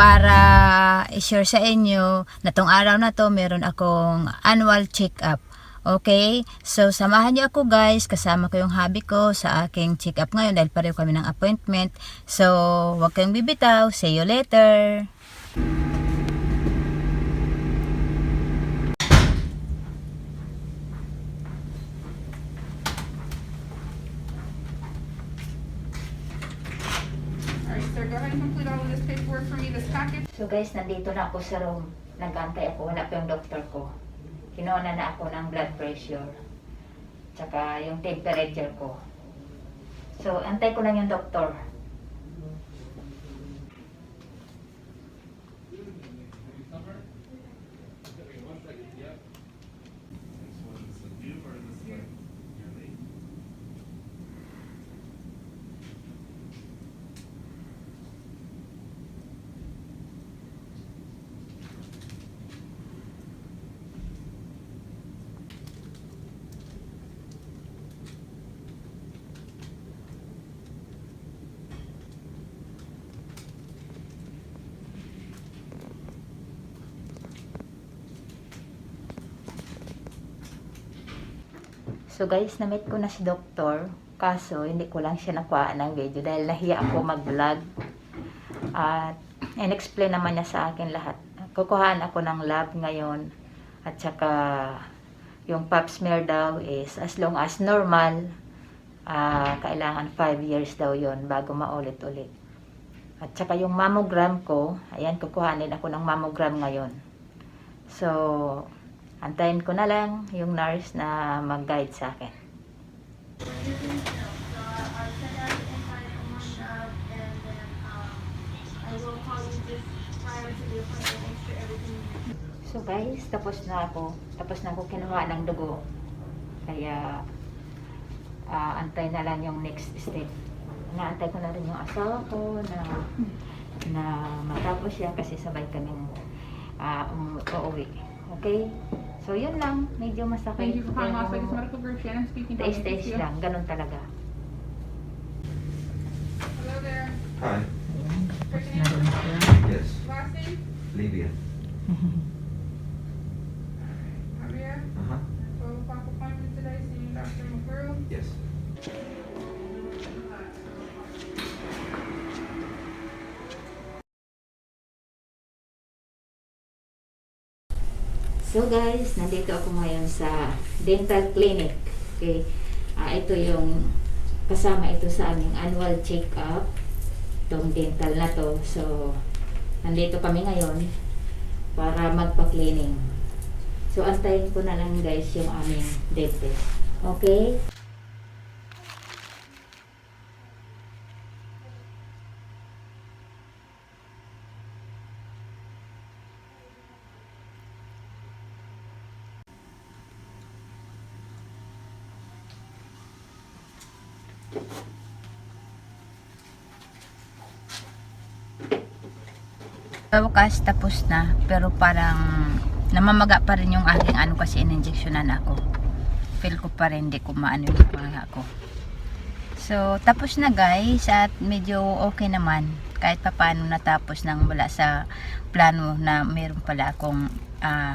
para i-share sa inyo na tong araw na to meron akong annual check-up. Okay? So, samahan niyo ako guys. Kasama ko yung hubby ko sa aking check-up ngayon dahil pareho kami ng appointment. So, huwag kayong bibitaw. See you later. Go ahead and complete all of this paperwork for me, this packet. So guys, nandito na ako sa room. Nagantay ako. Wala pa yung doktor ko. Kinuha na na ako ng blood pressure. Tsaka yung temperature ko. So, antay ko lang yung doktor. So guys, na-meet ko na si doktor. Kaso, hindi ko lang siya nakuha ng video dahil nahiya ako mag-vlog. At, in-explain naman niya sa akin lahat. Kukuhaan ako ng lab ngayon. At saka, yung pap smear daw is as long as normal, ah, kailangan 5 years daw yon bago maulit-ulit. At saka yung mammogram ko, ayan, kukuhanin ako ng mammogram ngayon. So, antayin ko na lang yung nurse na mag-guide sa akin. So guys, tapos na ako. Tapos na ako kinuha ng dugo. Kaya, ah, antay na lang yung next step. Naantay ko na rin yung asawa ko na na matapos siya kasi sabay kaming ah, um, uuwi. Okay? So, yun lang. Medyo masakit. Thank you for calling Las Vegas Medical Group. Shannon speaking. How may I assist Taste-taste you? lang. Ganun talaga. Hello there. Hi. First Na name, rin siya. Yes. last name, Libya. Javier. Uh-huh. Twelve o'clock appointment today, seeing Dr. McGrew. Yes. So guys, nandito ako ngayon sa dental clinic. Okay. Ah, ito yung kasama ito sa aming annual check-up. Itong dental na to. So, nandito kami ngayon para magpa-cleaning. So, antayin ko na lang guys yung aming dentist. Okay? Wakas tapos na pero parang namamaga pa rin yung aking ano kasi in-injectionan ako. Feel ko pa rin hindi ko maano yung mga ako. So tapos na guys at medyo okay naman kahit pa paano natapos nang wala sa plano na meron pala akong ah,